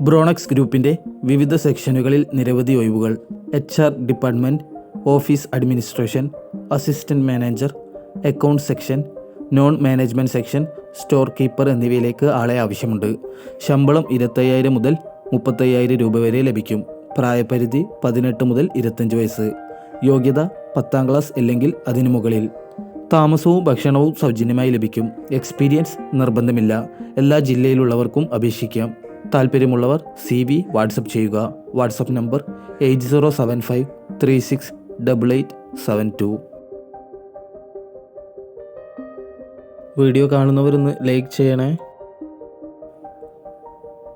ബ്രോണക്സ് ഗ്രൂപ്പിന്റെ വിവിധ സെക്ഷനുകളിൽ നിരവധി ഒഴിവുകൾ. H R department office administration assistant manager account section non management section store keeper എന്നിവയിലേക്ക് ആളെ ആവശ്യമുണ്ട്. ശമ്പളം ഇരുപത്തയ്യായിരം മുതൽ മുപ്പത്തയ്യായിരം രൂപ വരെ ലഭിക്കും. പ്രായപരിധി പതിനെട്ട് മുതൽ ഇരുപത്തഞ്ച് വയസ്സ്. യോഗ്യത പത്താം ക്ലാസ് അല്ലെങ്കിൽ അതിനു മുകളിൽ. താമസവും ഭക്ഷണവും സൗജന്യമായി ലഭിക്കും. എക്സ്പീരിയൻസ് നിർബന്ധമില്ല. എല്ലാ ജില്ലയിലുള്ളവർക്കും അപേക്ഷിക്കാം. താല്പര്യമുള്ളവർ സി വി വാട്സപ്പ് ചെയ്യുക. WhatsApp number eight zero seven five three six double eight seven two. Video കാണുന്നവരൊന്ന് like ചെയ്യണേ.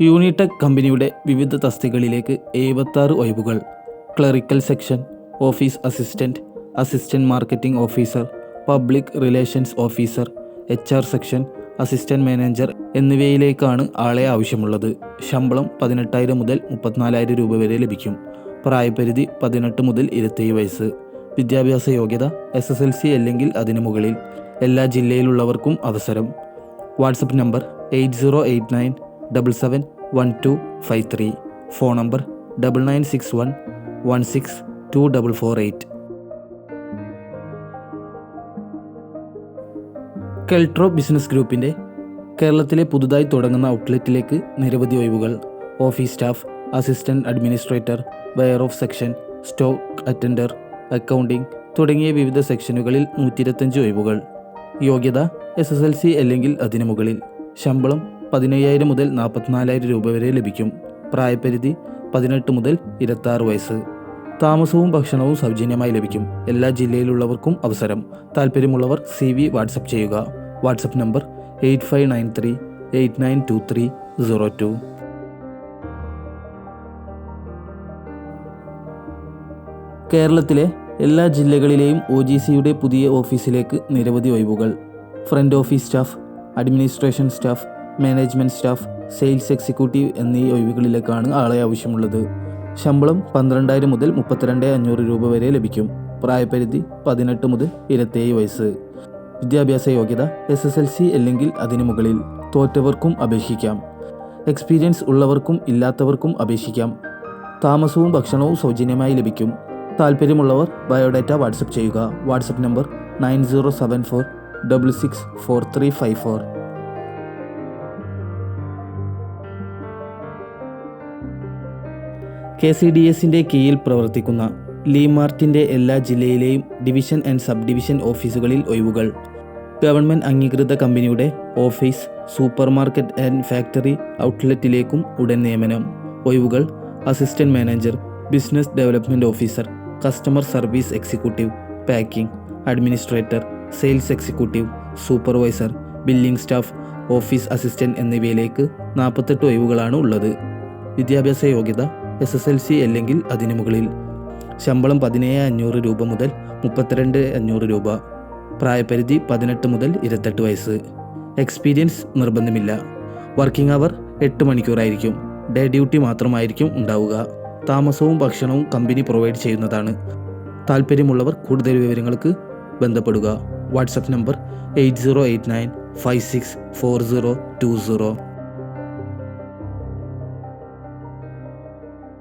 യൂണിടെക് കമ്പനിയുടെ വിവിധ തസ്തികളിലേക്ക് എഴുപത്താറ് ഒഴിവുകൾ. Clerical section office assistant assistant marketing officer public relations officer H R section assistant manager എന്നിവയിലേക്കാണ് ആളെ ആവശ്യമുള്ളത്. ശമ്പളം പതിനെട്ടായിരം മുതൽ മുപ്പത്തിനാലായിരം രൂപ വരെ ലഭിക്കും. പ്രായപരിധി പതിനെട്ട് മുതൽ ഇരുപത്തേഴ് വയസ്സ്. വിദ്യാഭ്യാസ യോഗ്യത എസ് എസ് എൽ സി അല്ലെങ്കിൽ അതിനു മുകളിൽ. എല്ലാ ജില്ലയിലുള്ളവർക്കും അവസരം. WhatsApp number eight zero eight nine double seven one two five three. Phone number double nine six one one six two double four eight. Keltro business ഗ്രൂപ്പിന്റെ കേരളത്തിലെ പുതുതായി തുടങ്ങുന്ന ഔട്ട്ലെറ്റിലേക്ക് നിരവധി ഒഴിവുകൾ. Office staff assistant administrator ware of section stock attender accounting തുടങ്ങിയ വിവിധ സെക്ഷനുകളിൽ നൂറ്റിഇരുപത്തഞ്ച് ഒഴിവുകൾ. യോഗ്യത എസ് എസ് എൽ സി അല്ലെങ്കിൽ അതിനു മുകളിൽ. ശമ്പളം പതിനയ്യായിരം മുതൽ നാൽപ്പത്തിനാലായിരം രൂപ വരെ ലഭിക്കും. പ്രായപരിധി പതിനെട്ട് മുതൽ ഇരുപത്താറ് വയസ്സ്. താമസവും ഭക്ഷണവും സൗജന്യമായി ലഭിക്കും. എല്ലാ ജില്ലയിലുള്ളവർക്കും അവസരം. താല്പര്യമുള്ളവർ സി വാട്സപ്പ് ചെയ്യുക. WhatsApp number eight five nine three eight nine two three zero two. കേരളത്തിലെ എല്ലാ ജില്ലകളിലെയും ഒ ജി സിയുടെ പുതിയ ഓഫീസിലേക്ക് നിരവധി ഒഴിവുകൾ. Front office staff administration staff management staff sales executive എന്നീ ഒഴിവുകളിലേക്കാണ് ആളെ ആവശ്യമുള്ളത്. ശമ്പളം പന്ത്രണ്ടായിരം മുതൽ മുപ്പത്തിരണ്ട് അഞ്ഞൂറ് രൂപ വരെ ലഭിക്കും. പ്രായപരിധി പതിനെട്ട് മുതൽ ഇരുപത്തേഴ് വയസ്സ്. വിദ്യാഭ്യാസ യോഗ്യത എസ് എസ് എൽ സി അല്ലെങ്കിൽ അതിനു മുകളിൽ തോറ്റവർക്കും അപേക്ഷിക്കാം. എക്സ്പീരിയൻസ് ഉള്ളവർക്കും ഇല്ലാത്തവർക്കും അപേക്ഷിക്കാം. താമസവും ഭക്ഷണവും സൗജന്യമായി ലഭിക്കും. താല്പര്യമുള്ളവർ ബയോഡാറ്റ വാട്സപ്പ് ചെയ്യുക. WhatsApp number nine zero seven four double six four three five four. K C D എസിന്റെ കീഴിൽ പ്രവർത്തിക്കുന്ന ലീ മാർട്ടിന്റെ എല്ലാ ജില്ലയിലെയും ഡിവിഷൻ ആൻഡ് സബ് ഡിവിഷൻ ഓഫീസുകളിൽ ഒഴിവുകൾ. ഗവൺമെന്റ് അംഗീകൃത കമ്പനിയുടെ office super market and factory ഔട്ട്ലെറ്റിലേക്കും ഉടൻ നിയമനം. ഒഴിവുകൾ assistant manager business development officer customer service executive packing administrator sales executive supervisor billing staff office assistant എന്നിവയിലേക്ക് നാൽപ്പത്തെട്ട് ഒഴിവുകളാണ് ഉള്ളത്. വിദ്യാഭ്യാസ യോഗ്യത എസ് എസ് എൽ സി അല്ലെങ്കിൽ അതിനു മുകളിൽ. ശമ്പളം പതിനേഴ് അഞ്ഞൂറ് രൂപ മുതൽ മുപ്പത്തിരണ്ട് അഞ്ഞൂറ് രൂപ. പ്രായപരിധി പതിനെട്ട് മുതൽ ഇരുപത്തെട്ട് വയസ്സ്. എക്സ്പീരിയൻസ് നിർബന്ധമില്ല. വർക്കിംഗ് അവർ എട്ട് മണിക്കൂറായിരിക്കും. ഡേ ഡ്യൂട്ടി മാത്രമായിരിക്കും ഉണ്ടാവുക. താമസവും ഭക്ഷണവും കമ്പനി പ്രൊവൈഡ് ചെയ്യുന്നതാണ്. താല്പര്യമുള്ളവർ കൂടുതൽ വിവരങ്ങൾക്ക് ബന്ധപ്പെടുക. WhatsApp number eight zero eight nine five six four zero two zero.